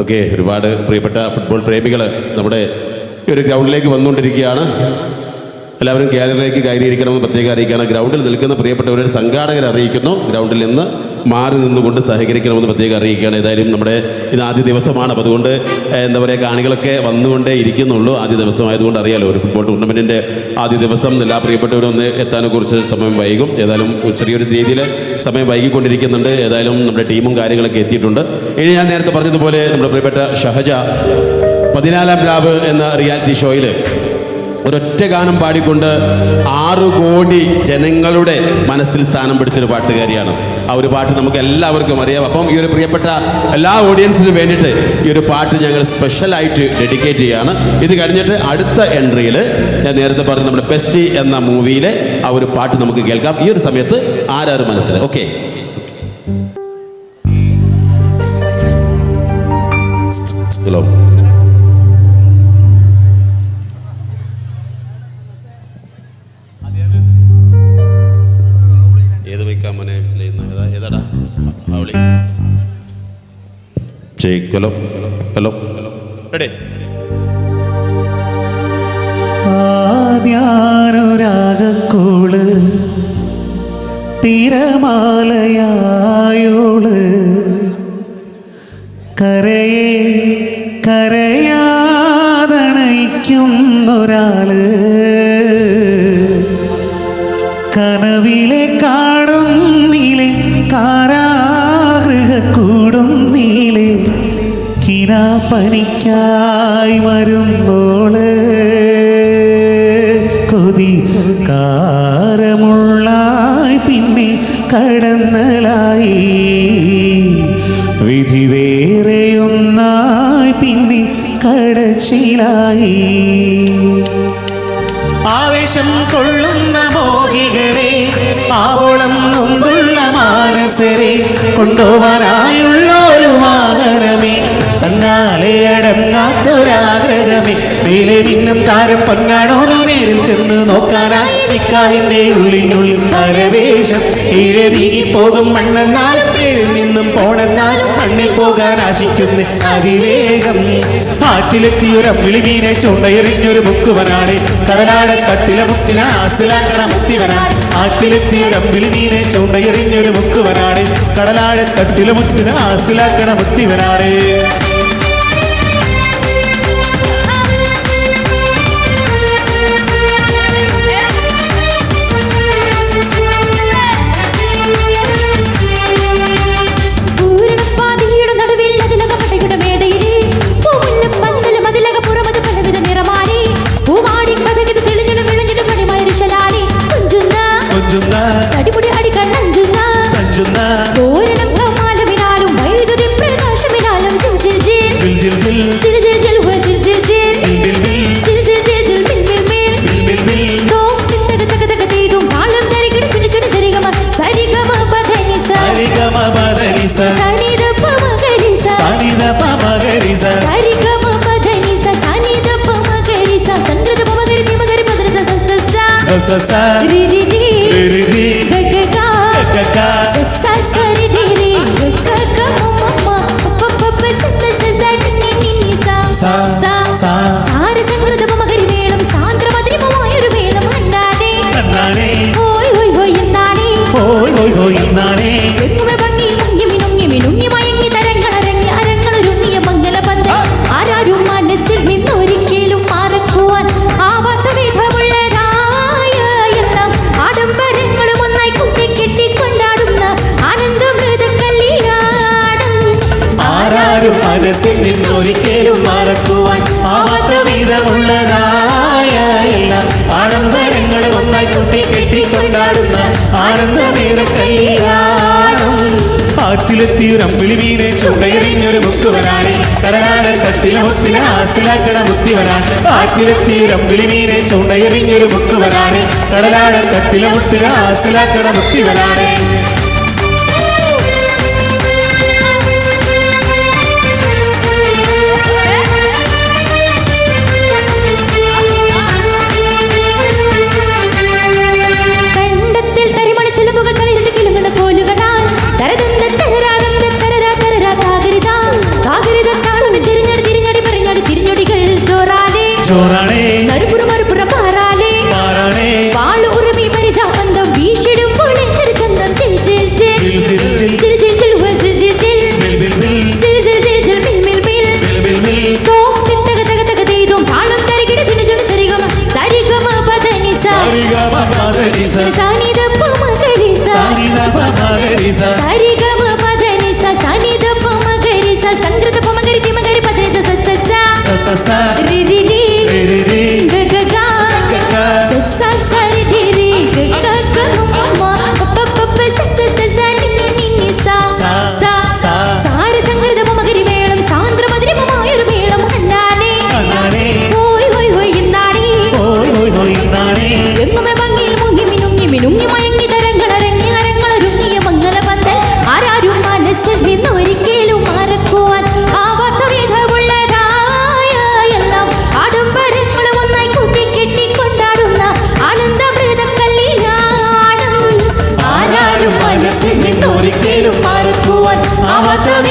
Okay ഒരുപാട് പ്രിയപ്പെട്ട football പ്രേമികൾ നമ്മുടെ ഈ ഒരു ഗ്രൗണ്ടിലേക്ക് വന്നുകൊണ്ടിരിക്കുകയാണ്. എല്ലാവരും ഗ്യാലറിയിലേക്ക് കയറിയിരിക്കണമെന്ന് പ്രത്യേകം അറിയിക്കുകയാണ്. ഗ്രൗണ്ടിൽ നിൽക്കുന്ന പ്രിയപ്പെട്ടവരുടെ സംഘാടകർ അറിയിക്കുന്നു. ഗ്രൗണ്ടിൽ നിന്ന് മാറി നിന്നുകൊണ്ട് സഹകരിക്കണമെന്ന് പ്രത്യേകം അറിയിക്കുകയാണ്. ഏതായാലും നമ്മുടെ ഇത് ആദ്യ ദിവസമാണ്. അപ്പോൾ അതുകൊണ്ട് എന്താ പറയുക കാണികളൊക്കെ വന്നുകൊണ്ടേ ഇരിക്കുന്നുള്ളൂ. ആദ്യ ദിവസമായതുകൊണ്ട് അറിയാലോ ഒരു ഫുട്ബോൾ ടൂർണമെന്റിന്റെ ആദ്യ ദിവസം എല്ലാ പ്രിയപ്പെട്ടവരും ഒന്ന് എത്താനെ കുറിച്ച് സമയം വൈകും. ഏതായാലും ചെറിയൊരു രീതിയിൽ സമയം വൈകിക്കൊണ്ടിരിക്കുന്നുണ്ട്. ഏതായാലും നമ്മുടെ ടീമും കാര്യങ്ങളൊക്കെ എത്തിയിട്ടുണ്ട്. ഇനി ഞാൻ നേരത്തെ പറഞ്ഞതുപോലെ നമ്മുടെ പ്രിയപ്പെട്ട ഷഹജ പതിനാലാം രാവ് എന്ന റിയാലിറ്റി ഷോയിൽ ഒരൊറ്റ ഗാനം പാടിക്കൊണ്ട് ആറു കോടി ജനങ്ങളുടെ മനസ്സിൽ സ്ഥാനം പിടിച്ചൊരു പാട്ടുകാരിയാണ്. ആ ഒരു പാട്ട് നമുക്ക് എല്ലാവർക്കും അറിയാം. അപ്പം ഈ ഒരു പ്രിയപ്പെട്ട എല്ലാ ഓഡിയൻസിനും വേണ്ടിയിട്ട് ഈ ഒരു പാട്ട് ഞങ്ങൾ സ്പെഷ്യലായിട്ട് ഡെഡിക്കേറ്റ് ചെയ്യാണ്. ഇത് കഴിഞ്ഞിട്ട് അടുത്ത എൻട്രിയിൽ ഞാൻ നേരത്തെ പറഞ്ഞ നമ്മുടെ ബെസ്റ്റി എന്ന മൂവിയിലെ ആ ഒരു പാട്ട് നമുക്ക് കേൾക്കാം. ഈ ഒരു സമയത്ത് ആരാരും മനസ്സിൽ okay hello Sheikh hello hello ready ആദ്യാനുരാഗക്കോൾ തിരമാലയായോൾ. കരയെ കരയാതണയ്ക്കുന്നൊരാൾ. കനവിലെ കാണുന്നീലെ കിനാപ്പനിക്കായി വരുമ്പോൾ കൊതി കാരമുള്ളായി പിന്നെ കടന്നലായി. വിധി വേറെയൊന്നായി പിന്നെ കടച്ചിലായി. ആവേശം കൊള്ളുന്ന മോഹികളെ ആവോളം നൊന്തുള്ള മാനസരെ കൊണ്ടുപോവാനായുള്ള ഒരു തന്നാലെ അടങ്ങാത്തൊരാഗ്രഹമേ. മേലെ മിന്നും താരം പൊന്നാണോ നേരിൽ ചെന്ന് നോക്കാനായി നിക്കാഹിന്റെ ഉള്ളിനുള്ളിൽ പരവേശം ഈരെ നീങ്ങിപ്പോകും മണ്ണെന്നാൽ പേരിൽ നിന്നും പോണെന്നാൽ മണ്ണിൽ പോകാൻ ആശിക്കുന്ന അതിവേഗം. ആറ്റിലെത്തിയൊരു വിളിമീനെ ചൂണ്ടയെറിഞ്ഞൊരു മുക്കുവനാണ്. കടലാട തട്ടിലെ മുത്തിന ആസിലാക്കണ മുത്തിവനാണ്. ആറ്റിലെത്തിയൊരു വിളിമീനെ ചൂണ്ടയെറിഞ്ഞൊരു മുക്കുവനാണ്. കടലാഴ തട്ടിലെ മുത്തിന ആസിലാക്കണ മുത്തിവനാണ്. గరిస సనిద పమ గరిస సనిద పమ గరిస సరి గమ పదని స సనిద పమ గరిస సంగత పమ గరి తిమ గరి పదర స స స స స రి రి రి రి రి రి గ గ గ గ గ മനസ്സിൽ നിന്നൊരിക്കലും മറക്കുവാൻ ആവാത്ത വീതമുള്ളതായ എല്ലാ ആഡംബരങ്ങളും ഒന്നായി കുട്ടി കെട്ടിക്കൊണ്ടാടുന്ന ആനന്ദമേറ കല്യാണം. ആറ്റിലെത്തിയൊരമ്പിളി മീനെ ചുടയെറിഞ്ഞൊരു മുക്കുവനാണ് കടലാണ് കത്തിലെ മുത്തിലെ ആസിലാക്കട മുത്തിവനാണ്. ആറ്റിലെത്തിയൊരമ്പിളി മീനെ ചുടയെറിഞ്ഞൊരു മുക്കുവനാണ് കടലാണ് കത്തിലെ മുത്തിലെ ആസിലാക്കട മുത്തിവനാണ്. ಸಂಸ್ಕೃತ ಪಮಗರಿ ತಿಮಗರಿ ಪದನೆ ಸ ಸ ಸ ಸ ಸ ರಿ ರಿ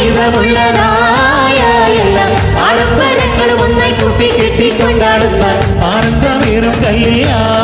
ദൈവമുള്ളതായ എല്ലാം ആഡംബരങ്ങളും ഒന്നായി കൂട്ടി കെട്ടിക്കൊണ്ടാടുന്ന ആനന്ദമേറും കല്യാണം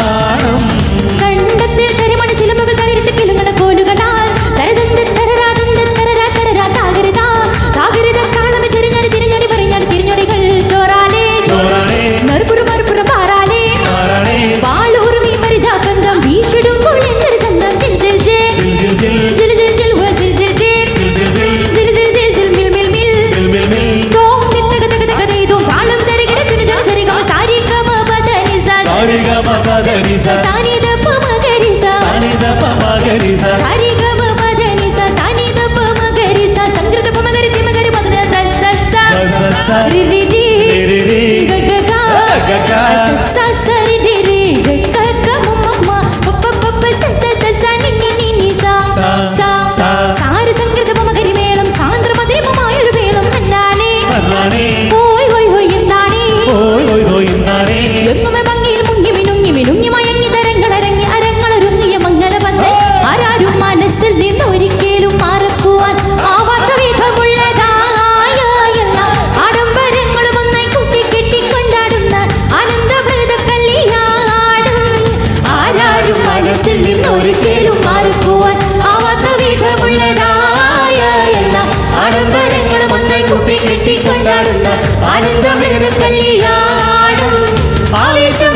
sa sa sa. Ri ri ri. Ri ri ga ga ga. Ah, ga ga. ఆవేశం